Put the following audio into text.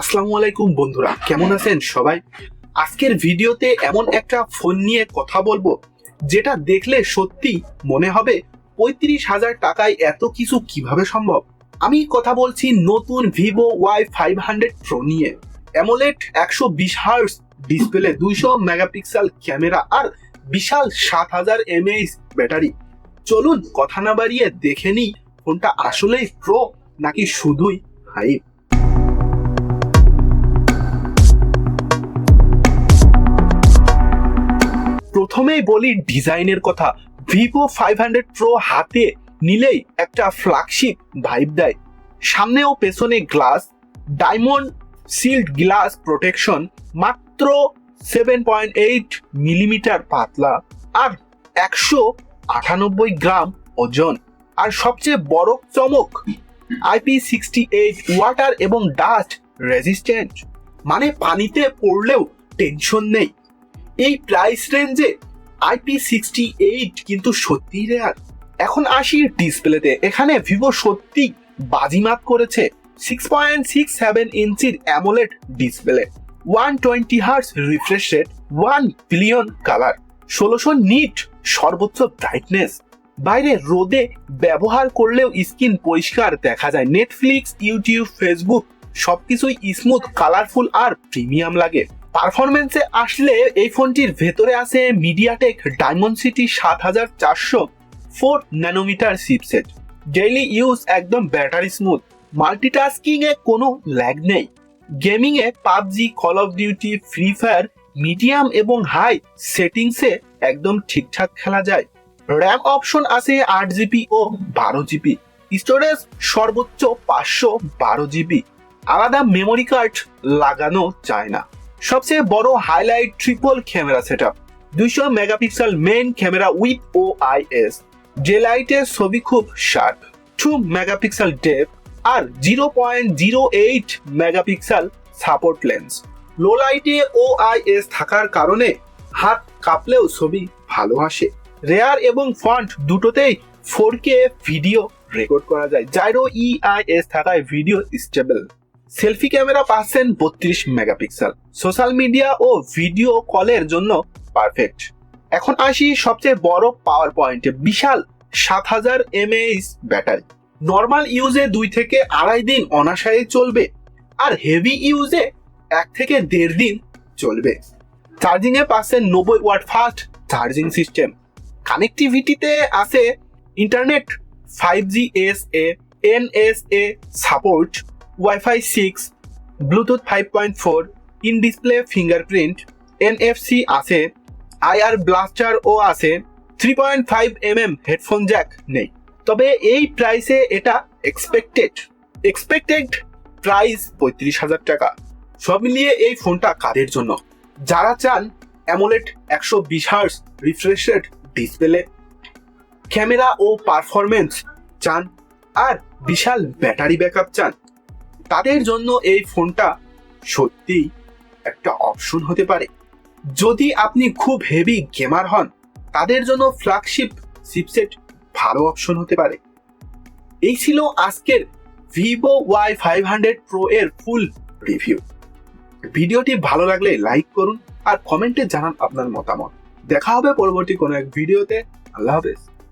আসসালামু আলাইকুম বন্ধুরা, কেমন আছেন সবাই? আজকের ভিডিওতে এমন একটা ফোন নিয়ে কথা বলব, যেটা দেখলে সত্যি মনে হবে পঁয়ত্রিশ হাজার টাকায় এত কিছু কীভাবে সম্ভব? আমি কথা বলছি নতুন Vivo Y five hundred pro নিয়ে। অ্যামোলেট একশো বিশ হার্স ডিসপ্লে দুইশো মেগাপিক্সেল ক্যামেরা আর বিশাল সাত হাজার এমএইচ ব্যাটারি। চলুন কথা না বাড়িয়ে দেখে নিই, ফোনটা আসলেই প্রো নাকি শুধুই হাইপ? প্রথমেই বলি ডিজাইনের কথা। ভিভো ফাইভ হান্ড্রেড প্রো হাতে নিলেই একটা ফ্ল্যাগশিপ ভাইব দেয়। সামনে ও পেছনে glass, diamond shield glass protection, মাত্র সেভেন পয়েন্ট এইট মিলিমিটার পাতলা আর একশো আটানব্বই গ্রাম ওজন। আর সবচেয়ে বড় চমক আইপি সিক্সটি এইট ওয়াটার এবং ডাস্ট রেজিস্ট্যান্ট। মানে পানিতে পড়লেও টেনশন নেই। এই প্রাইস রেঞ্জে আইপি সিক্সটি এইট কিন্তু সত্যিই রেয়ার এখন আসি ডিসপ্লেতে। এখানে ভিভো সত্যি বাজিমাত করেছে সিক্স পয়েন্ট সিক্স সেভেন ইঞ্চির AMOLED display. One twenty hertz refresh rate one billion colour ষোলোশো নিট সর্বোচ্চ ব্রাইটনেস বাইরে রোদে ব্যবহার করলেও স্ক্রিন পরিষ্কার দেখা যায়। নেটফ্লিক্স ইউটিউব ফেসবুক সবকিছুই স্মুথ কালারফুল আর প্রিমিয়াম লাগে। পারফরমেন্সে আসলে এই ফোনটির ভেতরে আছে মিডিয়াটেক ডায়মন্ড সিটি সাত হাজার চারশো four nanometre chipset daily use একদম ব্যাটারি স্মুথ মাল্টিটাস্কিং এ কোনো ল্যাগ নেই। Gaming A PUBG Call of Duty Free Fire medium এবং হাই সেটিংসে একদম ঠিকঠাক খেলা যায়। র্যাম অপশন আছে আট জিবি ও বারো জিবি। স্টোরেজ সর্বোচ্চ পাঁচশো বারো জিবি। আলাদা মেমোরি কার্ড লাগানো যায় না। সবচেয়ে বড় highlight triple camera set up দুইশো megapixel main camera with O I S যে লাইটের ছবি খুব শার্প টু মেগাপিক্সেল ডেপ আর zero point zero eight megapixel support lens low লাইটে ও আই এস থাকার কারণে হাত কাঁপলেও ছবি ভালো আসে। রেয়ার এবং ফন্ট দুটোতেই ফোর কে ভিডিও রেকর্ড করা যায়। জাইরো ইআইএস থাকায় ভিডিও স্টেবল সেলফি ক্যামেরা পাচ্ছেন বত্রিশ মেগাপিক্সেল। সোশ্যাল মিডিয়া ও ভিডিও কলের জন্য পারফেক্ট। এখন আসি সবচেয়ে বড় পাওয়ার পয়েন্টে বিশাল সাত হাজার এমএইচ ব্যাটারি। নর্মাল ইউজে দুই থেকে আড়াই দিন অনাশায়ে চলবে, আর হেভি ইউজে এক থেকে দেড় দিন চলবে। চার্জিং এ পাচ্ছেন নব্বই ওয়াট ফাস্ট চার্জিং সিস্টেম। কানেক্টিভিটিতে আছে internet five G S A, N S A support WiFi six Bluetooth five point display fingerprint NFC আছে আইআর ব্লাস্টার ও আছে three point five M M headphone jack নেই। তবে এই প্রাইসে এটা এক্সপেক্টেড এক্সপেক্টেড প্রাইস পঁয়ত্রিশ হাজার টাকা। সব মিলিয়ে এই ফোনটা কাদের জন্য? যারা চান অ্যামোলেট একশো বিশ হার্স ডিসপ্লে ক্যামেরা ও পারফরমেন্স চান আর বিশাল ব্যাটারি ব্যাকআপ চান। তাদের জন্য এই ফোনটা সত্যিই একটা অপশন হতে পারে। যদি আপনি খুব হেভি গেমার হন, তাদের জন্য ফ্ল্যাগশিপ চিপসেট ভালো অপশন হতে পারে। এই ছিল আজকের Vivo Y five hundred pro এর ফুল রিভিউ ভিডিওটি ভালো লাগলে লাইক করুন আর কমেন্টে জানান আপনার মতামত। দেখা হবে পরবর্তী কোনো এক ভিডিওতে আল্লাহ হাফেজ।